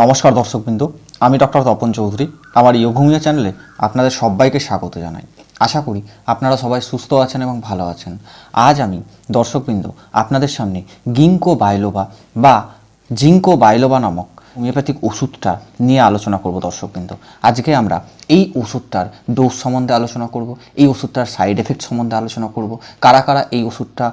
নমস্কার দর্শকবৃন্দ, আমি ডক্টর তপন চৌধুরী। আমার ইয়োভূমিয়া চ্যানেলে আপনাদের সবাইকে স্বাগত জানাই। আশা করি আপনারা সবাই সুস্থ আছেন এবং ভালো আছেন। আজ আমি, দর্শকবৃন্দ, আপনাদের সামনে গিঙ্কো বাইলোবা বা জিঙ্কো বাইলোবা নামক হোমিওপ্যাথিক ওষুধটা নিয়ে আলোচনা করব দর্শকবৃন্দ। আজকে আমরা এই ওষুধটার ডোজ সম্বন্ধে আলোচনা করব, এই ওষুধটার সাইড এফেক্ট সম্বন্ধে আলোচনা করব। কারা কারা এই ওষুধটা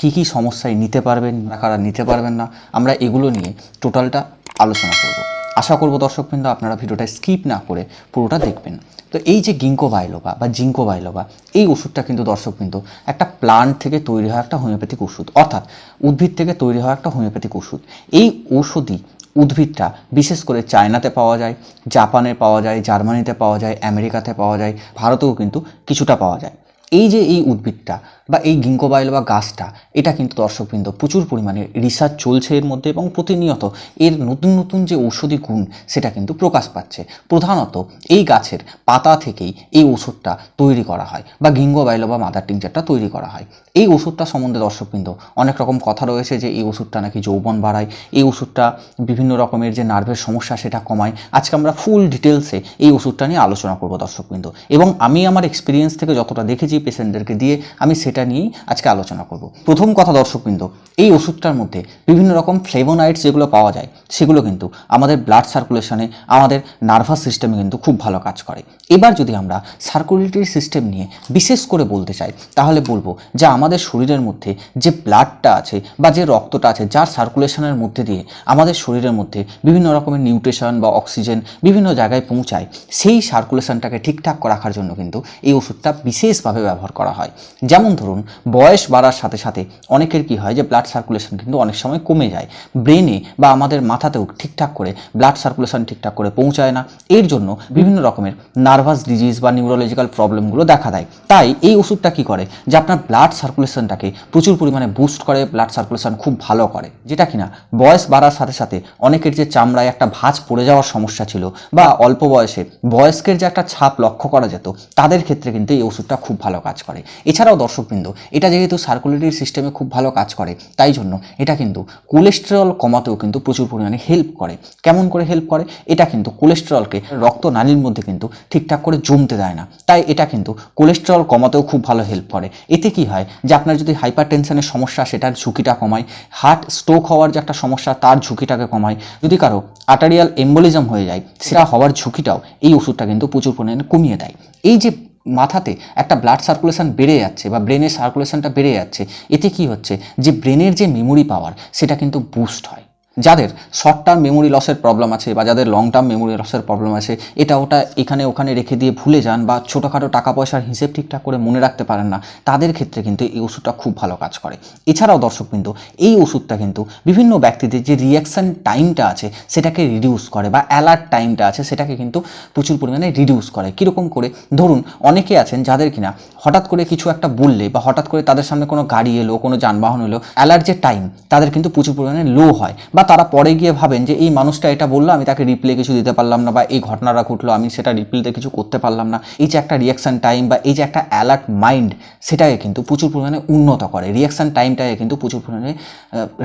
কী কী সমস্যায় নিতে পারবেন কারা কারা নিতে পারবেন না, আমরা এগুলো নিয়ে টোটালটা আলোচনা করব। আশা করব দর্শকবৃন্দ, আপনারা ভিডিওটা স্কিপ না করে পুরোটা দেখবেন। তো এই যে গিঙ্কো বাইলোবা বা জিঙ্কো বাইলোবা এই ওষুধটা কিন্তু দর্শকবৃন্দ একটা প্লান্ট থেকে তৈরি হওয়া একটা হোমিওপ্যাথিক ওষুধ। অর্থাৎ উদ্ভিদ থেকে তৈরি হওয়া একটা হোমিওপ্যাথিক ওষুধ। এই ঔষধি উদ্ভিদটা, বিশেষ করে চায়নাতে পাওয়া যায়, জাপানে পাওয়া যায়, জার্মানিতে পাওয়া যায়, আমেরিকাতে পাওয়া যায়, ভারতেও কিন্তু কিছুটা পাওয়া যায়। এই যে এই উদ্ভিদটা বা এই গিঙ্কোবাইল বা গাছটা, এটা কিন্তু দর্শকবৃন্দ প্রচুর পরিমাণে রিসার্চ চলছে এর মধ্যে এবং প্রতিনিয়ত এর নতুন নতুন যে ঔষধি গুণ, সেটা কিন্তু প্রকাশ পাচ্ছে। প্রধানত এই গাছের পাতা থেকেই এই ওষুধটা তৈরি করা হয় বা গিঙ্গোবাইল বা মাদার টিংচারটা তৈরি করা হয়। এই ওষুধটা সম্বন্ধে দর্শকবৃন্দ অনেক রকম কথা রয়েছে যে এই ওষুধটা নাকি যৌবন বাড়ায়, এই ওষুধটা বিভিন্ন রকমের যে নার্ভের সমস্যা সেটা কমায়। আজকে আমরা ফুল ডিটেলসে এই ওষুধটা নিয়ে আলোচনা করব দর্শকবৃন্দ। এবং আমি আমার এক্সপিরিয়েন্স থেকে যতটা দেখেছি পেশেন্টদেরকে দিয়ে, আমি সেটা নিয়েই আজকে আলোচনা করব। প্রথম কথা দর্শকবৃন্দ, এই ওষুধটার মধ্যে বিভিন্ন রকম ফ্লেভোনাইডস যেগুলো পাওয়া যায়, সেগুলো কিন্তু আমাদের ব্লাড সার্কুলেশনে আমাদের নার্ভাস সিস্টেমে কিন্তু খুব ভালো কাজ করে। এবার যদি আমরা সার্কুলেটরি সিস্টেম নিয়ে বিশেষ করে বলতে চাই, তাহলে বলব যে আমাদের শরীরের মধ্যে যে ব্লাডটা আছে বা যে রক্তটা আছে, যার সার্কুলেশনের মধ্যে দিয়ে আমাদের শরীরের মধ্যে বিভিন্ন রকমের নিউট্রিশন বা অক্সিজেন বিভিন্ন জায়গায় পৌঁছায়, সেই সার্কুলেশনটাকে ঠিকঠাক রাখার জন্য কিন্তু এই ওষুধটা বিশেষভাবে ব্যবহার করা হয়। যেমন ধরুন বয়স বাড়ার সাথে সাথে অনেকের কি হয় যে ব্লাড সার্কুলেশন কিন্তু অনেক সময় কমে যায়। ব্রেনে বা আমাদের মাথাতেও ঠিকঠাক করে ব্লাড সার্কুলেশন ঠিকঠাক করে পৌঁছায় না। এর জন্য বিভিন্ন রকমের নার্ভাস ডিজিজ বা নিউরোলজিক্যাল প্রবলেমগুলো দেখা দেয়। তাই এই ওষুধটা কি করে? যে আপনার ব্লাড সার্কুলেশনটাকে প্রচুর পরিমাণে বুস্ট করে ব্লাড সার্কুলেশন খুব ভালো করে। যেটা কিনা বয়স বাড়ার সাথে সাথে অনেকের যে চামড়ায় একটা ভাঁজ পড়ে যাওয়ার সমস্যা ছিল বা অল্প বয়সে বয়স্কের যে একটা ছাপ লক্ষ্য করা যেত, তাদের ক্ষেত্রে কিন্তু এই ওষুধটা খুব ভালো কাজ করে। এছাড়াও দর্শকবৃন্দ এটা যেহেতু সার্কুলেটরি সিস্টেমে খুব ভালো কাজ করে, তাই জন্য এটা কিন্তু কোলেস্টেরল কমাতেও কিন্তু প্রচুর পরিমাণে হেল্প করে। কেমন করে হেল্প করে? এটা কিন্তু কোলেস্টেরলকে রক্ত নালীর মধ্যে কিন্তু ঠিকঠাক করে জমতে দেয় না। তাই এটা কিন্তু কোলেস্টেরল কমাতেও খুব ভালো হেল্প করে। এতে কি হয় যে আপনার যদি হাইপার টেনশনের সমস্যা, সেটার ঝুঁকিটা কমায় হার্ট স্ট্রোক হওয়ার যে একটা সমস্যা, তার ঝুঁকিটাকে কমায়। যদি কারও আর্টারিয়াল এম্বোলিজম হয়ে যায়, সেটা হওয়ার ঝুঁকিটাও এই ওষুধটা কিন্তু প্রচুর পরিমাণে কমিয়ে দেয়। এই যে মাথাতে একটা ব্লাড সার্কুলেশন বেড়ে যাচ্ছে বা ব্রেনের সার্কুলেশনটা বেড়ে যাচ্ছে, এতে কি হচ্ছে? যে ব্রেনের যে মেমোরি পাওয়ার সেটা কিন্তু বুস্ট হয়। যাদের শর্ট টার্ম মেমোরি লসের প্রবলেম আছে বা যাদের লং টার্ম মেমোরি লসের প্রবলেম আছে, এটা ওটা এখানে ওখানে রেখে দিয়ে ভুলে যান বা ছোটোখাটো টাকা পয়সার হিসেব ঠিকঠাক করে মনে রাখতে পারেন না, তাদের ক্ষেত্রে কিন্তু এই ওষুধটা খুব ভালো কাজ করে। এছাড়াও দর্শক কিন্তু এই ওষুধটা কিন্তু বিভিন্ন ব্যক্তিদের যে রিয়াকশান টাইমটা আছে সেটাকে রিডিউস করে বা অ্যালার্ট টাইমটা আছে সেটাকে কিন্তু প্রচুর পরিমাণে রিডিউস করে। কীরকম করে? ধরুন, অনেকে আছেন যাদের কিনা হঠাৎ করে কিছু একটা বললে বা হঠাৎ করে তাদের সামনে কোনো গাড়ি এলো, কোনো যানবাহন এলো অ্যালার্ট যে টাইম তাদের কিন্তু প্রচুর পরিমাণে লো হয় বা তারা পরে গিয়ে ভাবেন যে এই মানুষটা এটা বলল, আমি তাকে রিপ্লে কিছু দিতে পারলাম না বা এই ঘটনাটা ঘটলো, আমি সেটা রিপ্লেতে কিছু করতে পারলাম না। এই যে একটা রিয়াকশান টাইম বা এই যে একটা অ্যালার্ট মাইন্ড সেটাকে কিন্তু প্রচুর পরিমাণে উন্নত করে। রিয়াকশান টাইমটাকে কিন্তু প্রচুর পরিমাণে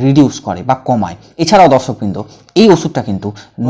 রিডিউস করে বা কমায়। এছাড়াও দর্শকবৃন্দ, এই ওষুধটা কিন্তু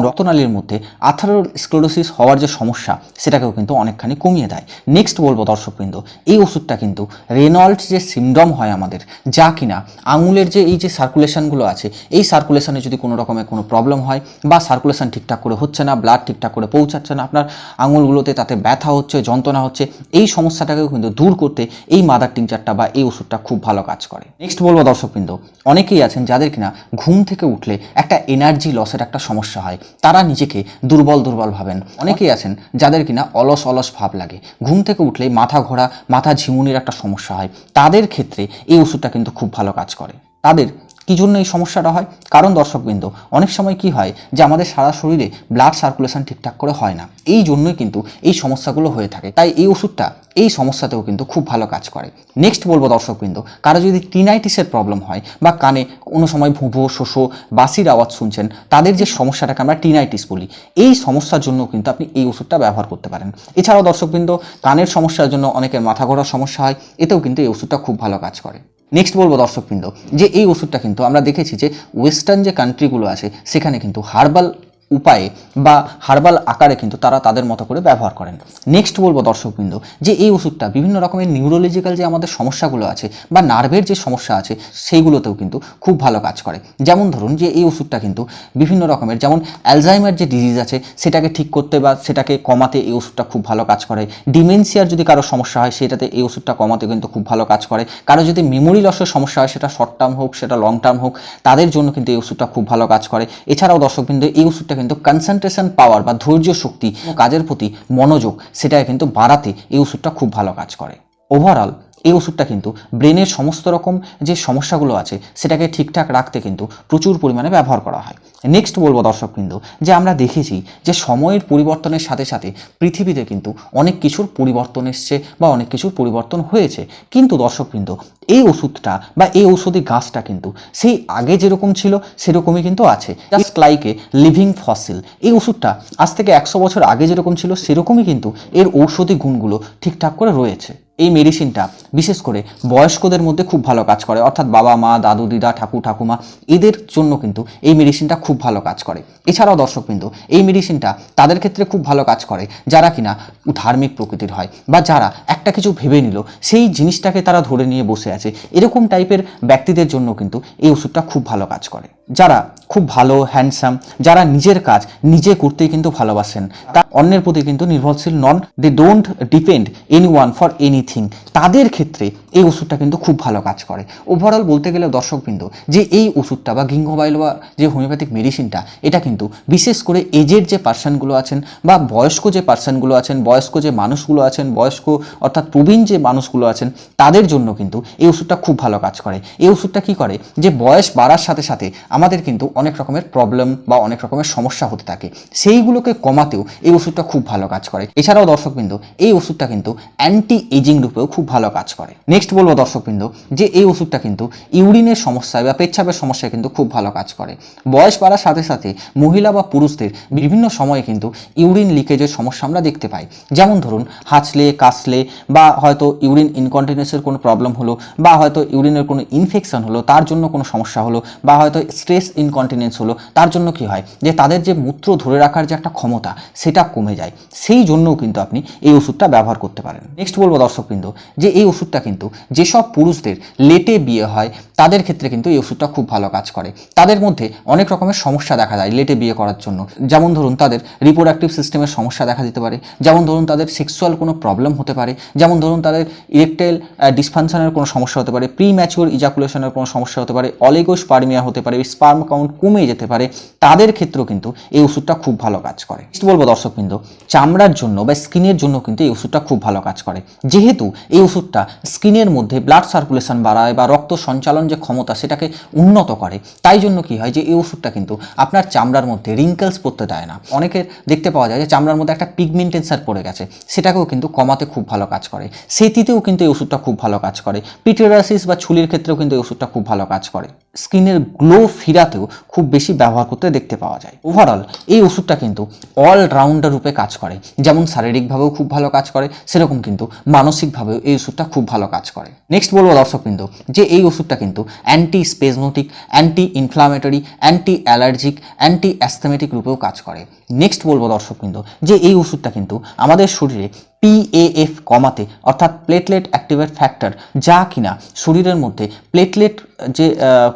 রক্তনালীর মধ্যে আথারো আথারোস্ক্লোরোসিস হওয়ার যে সমস্যা, সেটাকেও কিন্তু অনেকখানি কমিয়ে দেয়। নেক্সট বলব দর্শকবৃন্দ, এই ওষুধটা কিন্তু রেনল্ডস যে সিমডম হয় আমাদের, যা কিনা আঙুলের যে এই যে সার্কুলেশনগুলো আছে, এই সার্কুলেশনে যদি কোনো রকমের কোনো প্রবলেম হয় বা সার্কুলেশন ঠিকঠাক করে হচ্ছে না ব্লাড ঠিকঠাক করে পৌঁছাচ্ছে না, আপনার আঙুলগুলোতে তাতে ব্যথা হচ্ছে, যন্ত্রণা হচ্ছে, এই সমস্যাটাকেও কিন্তু দূর করতে এই মাদার টিংচারটা বা এই ওষুধটা খুব ভালো কাজ করে। নেক্সট বলব দর্শকবৃন্দ, অনেকেই আছেন যাদের কিনা ঘুম থেকে উঠলে একটা এনার্জি লসের একটা সমস্যা হয়, তারা নিজেকে দুর্বল দুর্বল ভাবেন। অনেকেই আছেন যাদের কিনা অলস অলস ভাব লাগে, ঘুম থেকে উঠলে মাথা ঘোরা, মাথা ঝিমুনির একটা সমস্যা হয়, তাদের ক্ষেত্রে এই ওষুধটা কিন্তু খুব ভালো কাজ করে। তাদের কী জন্য এই সমস্যাটা হয়? কারণ দর্শকবৃন্দ, অনেক সময় কি হয় যে আমাদের সারা শরীরে ব্লাড সার্কুলেশন ঠিকঠাক করে হয় না। এই জন্যই কিন্তু এই সমস্যাগুলো হয়ে থাকে। তাই এই ওষুধটা, এই সমস্যাতেও কিন্তু খুব ভালো কাজ করে। নেক্সট বলব দর্শকবৃন্দ, কারও যদি টিনাইটিসের প্রবলেম হয় বা কানে কোনো সময় ভুঁভো শোষো, বাসির আওয়াজ শুনছেন, তাদের যে সমস্যাটাকে আমরা টিনাইটিস বলি, এই সমস্যার জন্য কিন্তু আপনি এই ওষুধটা ব্যবহার করতে পারেন। এছাড়াও দর্শকবৃন্দ, কানের সমস্যার জন্য অনেকের মাথা ঘোরার সমস্যা হয়, এতেও কিন্তু এই ওষুধটা খুব ভালো কাজ করে। নেক্সট বলব দর্শকবৃন্দ, যে এই ওষুধটা কিন্তু আমরা দেখেছি যে ওয়েস্টার্ন যে কান্ট্রিগুলো আছে, সেখানে কিন্তু হার্বাল উপায়ে বা হার্বাল আকারে কিন্তু তারা তাদের মতো করে ব্যবহার করেন। নেক্সট বলব দর্শকবৃন্দ, যে এই ওষুধটা বিভিন্ন রকমের নিউরোলজিক্যাল যে আমাদের সমস্যাগুলো আছে বা নার্ভের যে সমস্যা আছে, সেইগুলোতেও কিন্তু খুব ভালো কাজ করে। যেমন ধরুন যে এই ওষুধটা কিন্তু বিভিন্ন রকমের, যেমন অ্যালজাইমার যে ডিজিজ আছে, সেটাকে ঠিক করতে বা সেটাকে কমাতে এই ওষুধটা খুব ভালো কাজ করে। ডিমেনশিয়ার যদি কারও সমস্যা হয়, সেটাতে এই ওষুধটা কমাতে কিন্তু খুব ভালো কাজ করে। কারও যদি মেমোরি লসের সমস্যা হয়, সেটা শর্ট টার্ম হোক, সেটা লং টার্ম হোক, তাদের জন্য কিন্তু এই ওষুধটা খুব ভালো কাজ করে। এছাড়াও দর্শকবৃন্দ, এই ওষুধটা কিন্তু কনসেন্ট্রেশন পাওয়ার বা ধৈর্য শক্তি কাজের প্রতি মনোযোগ সেটাকে কিন্তু বাড়াতে এই ওষুধটা খুব ভালো কাজ করে। ওভারঅল এই ওষুধটা কিন্তু ব্রেনের সমস্ত রকম যে সমস্যাগুলো আছে সেটাকে ঠিকঠাক রাখতে কিন্তু প্রচুর পরিমাণে ব্যবহার করা হয়। নেক্সট বলব দর্শকবৃন্দ, যে আমরা দেখেছি যে সময়ের পরিবর্তনের সাথে সাথে পৃথিবীতে কিন্তু অনেক কিছুর পরিবর্তন এসছে বা অনেক কিছুর পরিবর্তন হয়েছে। কিন্তু দর্শকবৃন্দ, এই ওষুধটা বা এই ঔষধি গাছটা কিন্তু সেই আগে যেরকম ছিল সেরকমই কিন্তু আছে। জাস্ট লাইক লিভিং ফসিল এই ওষুধটা আজ থেকে একশো বছর আগে যেরকম ছিল সেরকমই কিন্তু এর ঔষধি গুণগুলো ঠিকঠাক করে রয়েছে। এই মেডিসিনটা বিশেষ করে বয়স্কদের মধ্যে খুব ভালো কাজ করে। অর্থাৎ বাবা, মা, দাদু, দিদা, ঠাকুর, ঠাকুমা, এদের জন্য কিন্তু এই মেডিসিনটা খুব ভালো কাজ করে। এছাড়াও দর্শকবৃন্দ এই মেডিসিনটা তাদের ক্ষেত্রে খুব ভালো কাজ করে যারা কিনা ধার্মিক প্রকৃতির হয় বা যারা একটা কিছু ভেবে নিল, সেই জিনিসটাকে তারা ধরে নিয়ে বসে আছে। এরকম টাইপের ব্যক্তিদের জন্য কিন্তু এই ওষুধটা খুব ভালো কাজ করে। যারা খুব ভালো হ্যান্ডসাম যারা নিজের কাজ নিজে করতেই কিন্তু ভালোবাসেন, তা অন্যের প্রতি কিন্তু নির্ভরশীল নন। They don't depend anyone for anything তাদের ক্ষেত্রে এই ওষুধটা কিন্তু খুব ভালো কাজ করে। ওভারঅল বলতে গেলে দর্শকবৃন্দ, যে এই ওষুধটা বা গিঙ্গোবাইল বা যে হোমিওপ্যাথিক মেডিসিনটা এটা কিন্তু বিশেষ করে এজের যে পার্সনগুলো আছেন বা বয়স্ক যে পার্সনগুলো আছেন, বয়স্ক যে মানুষগুলো আছেন, বয়স্ক অর্থাৎ প্রবীণ যে মানুষগুলো আছেন, তাদের জন্য কিন্তু এই ওষুধটা খুব ভালো কাজ করে। এই ওষুধটা কি করে? যে বয়স বাড়ার সাথে সাথে আমাদের কিন্তু অনেক রকমের প্রবলেম বা অনেক রকমের সমস্যা হতে থাকে। সেইগুলোকে কমাতেও এই ওষুধটা খুব ভালো কাজ করে। এছাড়াও দর্শকবৃন্দ, এই ওষুধটা কিন্তু অ্যান্টি এজিং রূপেও খুব ভালো কাজ করে। নেক্সট বলব দর্শকবৃন্দ, যে এই ওষুধটা কিন্তু ইউরিনের সমস্যায় বা পেচ্ছাপের সমস্যায় কিন্তু খুব ভালো কাজ করে। বয়স বাড়ার সাথে সাথে মহিলা বা পুরুষদের বিভিন্ন সময়ে কিন্তু ইউরিন লিকেজের সমস্যা আমরা দেখতে পাই। যেমন ধরুন, হাঁচলে, কাশলে বা হয়তো ইউরিন ইনকন্টিনেন্সের কোনো প্রবলেম হলো বা হয়তো ইউরিনের কোনো ইনফেকশন হলো, তার জন্য কোনো সমস্যা হলো বা হয়তো স্ট্রেস ইনকন্টিনেন্স হলো, তার জন্য কি হয়? যে তাদের যে মূত্র ধরে রাখার যে একটা ক্ষমতা, সেটা কমে যায়। সেই জন্যও কিন্তু আপনি এই ওষুধটা ব্যবহার করতে পারেন। নেক্সট বলব দর্শকবৃন্দ, যে এই ওষুধটা কিন্তু যেসব পুরুষদের লেটে বিয়ে হয়, তাদের ক্ষেত্রে কিন্তু এই ওষুধটা খুব ভালো কাজ করে। তাদের মধ্যে অনেক রকমের সমস্যা দেখা যায় লেটে বিয়ে করার জন্য। যেমন ধরুন তাদের রিপ্রোডাক্টিভ সিস্টেমের সমস্যা দেখা দিতে পারে। যেমন ধরুন তাদের সেক্সুয়াল কোনো প্রবলেম হতে পারে। যেমন ধরুন তাদের ইরেকটাইল ডিসফাংশনের কোনো সমস্যা হতে পারে। প্রি ম্যাচিওর ইজাকুলেশনের কোনো সমস্যা হতে পারে। অলিগোস্পার্মিয়া হতে পারে। স্পার্ম কাউন্ট কমে যেতে পারে, তাদের ক্ষেত্রেও কিন্তু এই ওষুধটা খুব ভালো কাজ করে। বলব দর্শকবৃন্দ, চামড়ার জন্য বা স্কিনের জন্য কিন্তু এই ওষুধটা খুব ভালো কাজ করে। যেহেতু এই ওষুধটা স্কিনের মধ্যে ব্লাড সার্কুলেশন বাড়ায় বা রক্ত সঞ্চালন যে ক্ষমতা সেটাকে উন্নত করে, তাই জন্য কি হয় যে এই ওষুধটা কিন্তু আপনার চামড়ার মধ্যে রিঙ্কেলস পড়তে দেয় না। অনেকের দেখতে পাওয়া যায় যে চামড়ার মধ্যে একটা পিগমেন্টেন্সার পড়ে গেছে, সেটাকেও কিন্তু কমাতে খুব ভালো কাজ করে। সেটিতেও কিন্তু এই ওষুধটা খুব ভালো কাজ করে। পিটেরাসিস বা ছুলির ক্ষেত্রেও কিন্তু এই ওষুধটা খুব ভালো কাজ করে। স্কিনের গ্লো ফিরাতেও খুব বেশি ব্যবহার করতে দেখতে পাওয়া যায়। ওভারঅল এই ওষুধটা কিন্তু অলরাউন্ডার রূপে কাজ করে। যেমন শারীরিকভাবেও খুব ভালো কাজ করে, সেরকম কিন্তু মানসিকভাবেও এই ওষুধটা খুব ভালো কাজ করে। নেক্সট বলব দর্শকবৃন্দ, যে এই ওষুধটা কিন্তু anti spasmodic anti inflammatory anti allergic anti asthmatic রূপেও কাজ করে। নেক্সট বলব দর্শকবৃন্দ, যে এই ওষুধটা কিন্তু আমাদের শরীরে পিএএফ কমাতে, অর্থাৎ প্লেটলেট অ্যাক্টিভেট ফ্যাক্টর যা কিনা শরীরের মধ্যে প্লেটলেট যে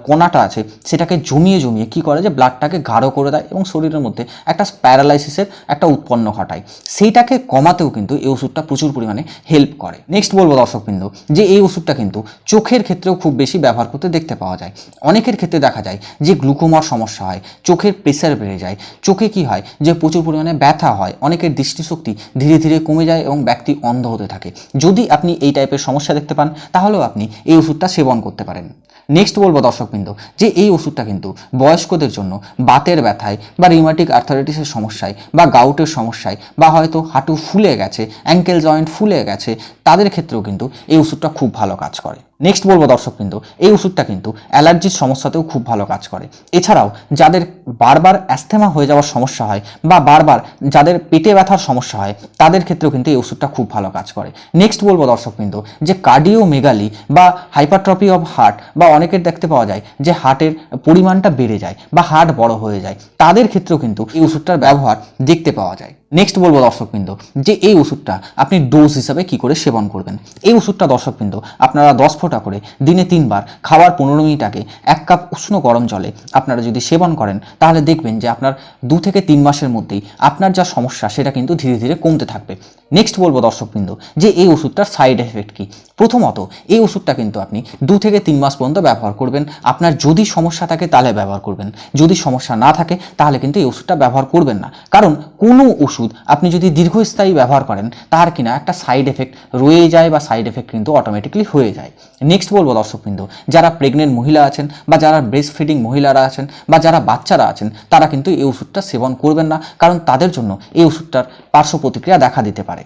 কোনাটা আছে, সেটাকে জমিয়ে জমিয়ে কি করে যে ব্লাডটাকে গাঢ় করে দেয় এবং শরীরের মধ্যে একটা প্যারালাইসিসের একটা উৎপন্ন ঘটায়। সেইটাকে কমাতেও কিন্তু এই ওষুধটা প্রচুর পরিমাণে হেল্প করে। নেক্সট বলব দর্শকবৃন্দ, যে এই ওষুধটা কিন্তু চোখের ক্ষেত্রেও খুব বেশি ব্যবহার করতে দেখতে পাওয়া যায়। অনেকের ক্ষেত্রে দেখা যায় যে, গ্লুকোমার সমস্যা হয়, চোখের প্রেসার বেড়ে যায়। চোখে কি হয় যে, প্রচুর পরিমাণে ব্যথা হয়, অনেকের দৃষ্টিশক্তি ধীরে ধীরে কমে যায় এবং ব্যক্তি অন্ধ হতে থাকে। যদি আপনি এই টাইপের সমস্যা দেখতে পান, তাহলেও আপনি এই ওষুধটা সেবন করতে পারেন। নেক্সট বলব দর্শকবৃন্দ, যে এই ওষুধটা কিন্তু বয়স্কদের জন্য বাতের ব্যথায় বা রিমাটিক আর্থারাইটিসের সমস্যায় বা গাউটের সমস্যায় বা হয়তো হাঁটু ফুলে গেছে অ্যাঙ্কেল জয়েন্ট ফুলে গেছে, তাদের ক্ষেত্রেও কিন্তু এই ওষুধটা খুব ভালো কাজ করে। নেক্সট বলব দর্শকবৃন্দ এই ওষুধটা কিন্তু অ্যালার্জির সমস্যাতেও খুব ভালো কাজ করে। এছাড়াও যাদের বারবার অ্যাস্থেমা হয়ে যাওয়ার সমস্যা হয় বা বারবার যাদের পেটে ব্যথার সমস্যা হয়, তাদের ক্ষেত্রেও কিন্তু এই ওষুধটা খুব ভালো কাজ করে। নেক্সট বলব দর্শকবৃন্দ যে কার্ডিও মেগালি বা হাইপারট্রপি অফ হার্ট বা অনেকের দেখতে পাওয়া যায় যে হার্টের পরিমাণটা বেড়ে যায় বা হার্ট বড় হয়ে যায়, তাদের ক্ষেত্রেও কিন্তু এই ওষুধটার ব্যবহার দেখতে পাওয়া যায়। নেক্সট বলব দর্শকবৃন্দ, যে এই ওষুধটা আপনি ডোজ হিসাবে কি করে সেবন করবেন? এই ওষুধটা দর্শকবৃন্দ, আপনারা দশ ফোঁটা করে দিনে তিনবার খাওয়ার পনেরো মিনিট আগে এক কাপ উষ্ণ গরম জলে আপনারা যদি সেবন করেন, তাহলে দেখবেন যে আপনার দু থেকে তিন মাসের মধ্যেই আপনার যা সমস্যা সেটা কিন্তু ধীরে ধীরে কমতে থাকবে। নেক্সট বলব দর্শকবৃন্দ, যে এই ওষুধটার সাইড এফেক্ট কি? প্রথমত, এই ওষুধটা কিন্তু আপনি দু থেকে তিন মাস পর্যন্ত ব্যবহার করবেন। আপনার যদি সমস্যা থাকে তাহলে ব্যবহার করবেন। যদি সমস্যা না থাকে তাহলে কিন্তু এই ওষুধটা ব্যবহার করবেন না। কারণ কোনো ওষুধ আপনি যদি দীর্ঘস্থায়ী ব্যবহার করেন, তার কিনা একটা সাইড এফেক্ট রয়ে যায় বা সাইড এফেক্ট কিন্তু অটোমেটিকলি হয়ে যায়। নেক্সট বলব দর্শকবৃন্দ, যারা প্রেগনেন্ট মহিলা আছেন বা যারা ব্রেস্ট ফিডিং মহিলারা আছেন বা যারা বাচ্চারা আছেন, তারা কিন্তু এই ওষুধটা সেবন করবেন না। কারণ তাদের জন্য এই ওষুধটার পার্শ্ব প্রতিক্রিয়া দেখা দিতে পারে।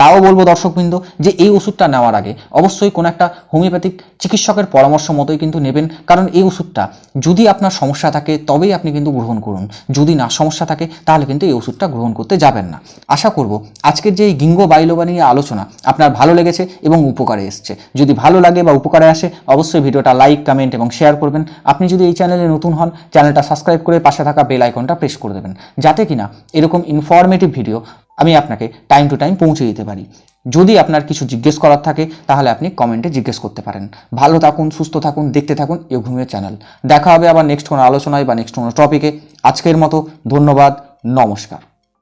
তাও বলব দর্শকবৃন্দ যে এই ওষুধটা নেওয়ার আগে অবশ্যই কোনো একটা হোমিওপ্যাথিক চিকিৎসকের পরামর্শ মতোই কিন্তু নেবেন। কারণ এই ওষুধটা যদি আপনার সমস্যা থাকে, তবেই আপনি কিন্তু গ্রহণ করুন। যদি না সমস্যা থাকে, তাহলে কিন্তু এই ওষুধটা গ্রহণ করতে যাবেন না। আশা করব আজকের যে এই গিঙ্গো বাইলোবা নিয়ে আলোচনা আপনার ভালো লেগেছে এবং উপকারে এসছে। যদি ভালো লাগে বা উপকারে আসে, অবশ্যই ভিডিওটা লাইক, কমেন্ট এবং শেয়ার করবেন। আপনি যদি এই চ্যানেলে নতুন হন, চ্যানেলটা সাবস্ক্রাইব করে পাশে থাকা বেল আইকনটা প্রেস করে দেবেন। যাতে কিনা এরকম ইনফরমেটিভ ভিডিও আমি আপনাকে টাইম টু টাইম পৌঁছে দিতে পারি। যদি আপনার কিছু জিজ্ঞেস করার থাকে, তাহলে আপনি কমেন্টে জিজ্ঞেস করতে পারেন। ভালো থাকুন, সুস্থ থাকুন, দেখতে থাকুন ইউঘুমিও চ্যানেল দেখা হবে আবার নেক্সট কোনো আলোচনায় বা নেক্সট কোনো টপিকে আজকের মতো, ধন্যবাদ, নমস্কার।